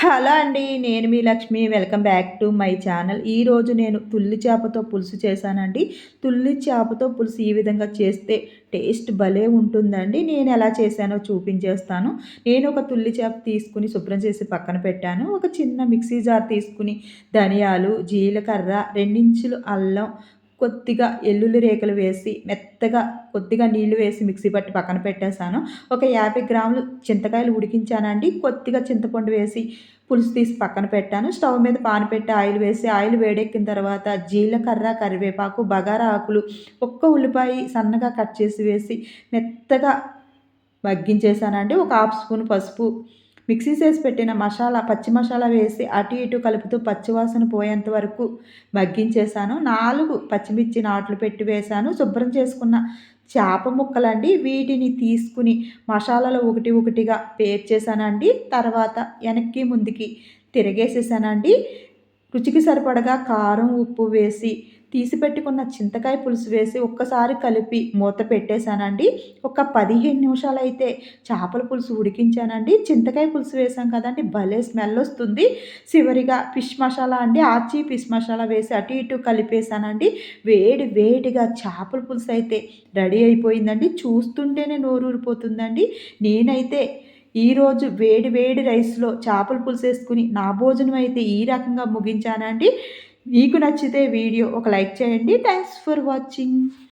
Hello అండి నేను మీ Lakshmi. Welcome back to my channel. ఈరోజు నేను తుల్లి చేపతో పులుసు చేశానండి. తుల్లి చేపతో పులుసు ఈ విధంగా చేస్తే టేస్ట్ భలే ఉంటుందండి. నేను ఎలా చేశానో చూపించేస్తాను. నేను ఒక తుల్లి చేప తీసుకుని శుభ్రం చేసి పక్కన పెట్టాను. ఒక చిన్న మిక్సీ జార్ తీసుకుని ధనియాలు జీలకర్ర రెండించులు అల్లం కొద్దిగా ఎల్లుల్లి రేకులు వేసి మెత్తగా కొద్దిగా నీళ్ళు వేసి మిక్సీ పట్టి పక్కన పెట్టేశాను. ఒక యాభై గ్రాములు చింతకాయలు ఉడికించానండి. కొద్దిగా చింతపండు వేసి పులుసు తీసి పక్కన పెట్టాను. స్టవ్ మీద పాన పెట్టి ఆయిల్ వేసి ఆయిల్ వేడెక్కిన తర్వాత జీలకర్ర కరివేపాకు బగారా ఆకులు ఒక్క ఉల్లిపాయ సన్నగా కట్ చేసి వేసి మెత్తగా మగ్గించేసానండి ఒక హాఫ్ స్పూన్ పసుపు మిక్సీ చేసి పెట్టిన మసాలా పచ్చి మసాలా వేసి అటు ఇటు కలుపుతూ పచ్చివాసన పోయేంత వరకు మగ్గించేసాను. నాలుగు పచ్చిమిర్చి నాట్లు పెట్టి వేసాను. శుభ్రం చేసుకున్న చేప ముక్కలండి. వీటిని తీసుకుని మసాలాలో ఒకటి ఒకటిగా పేర్చేశానండి తర్వాత వెనక్కి ముందుకి తిరగేసేసానండి. రుచికి సరిపడగా కారం ఉప్పు వేసి తీసి పెట్టుకున్న చింతకాయ పులుసు వేసి ఒక్కసారి కలిపి మూత పెట్టేశానండి. ఒక పదిహేను నిమిషాలు అయితే చేపల పులుసు ఉడికించానండి. చింతకాయ పులుసు వేసాం కదండి భలే స్మెల్ వస్తుంది. చివరిగా ఫిష్ మసాలా అండి ఆచి ఫిష్ మసాలా వేసి అటు ఇటు కలిపేశానండి. వేడి వేడిగా చేపల పులుసు అయితే రెడీ అయిపోయిందండి. చూస్తుంటేనే నోరూరిపోతుందండి. నేనైతే ఈరోజు వేడి వేడి రైస్లో చేపల పులుసు వేసుకుని నా భోజనం అయితే ఈ రకంగా ముగించానండి. మీకు నచ్చితే వీడియో ఒక లైక్ చేయండి. Thanks for watching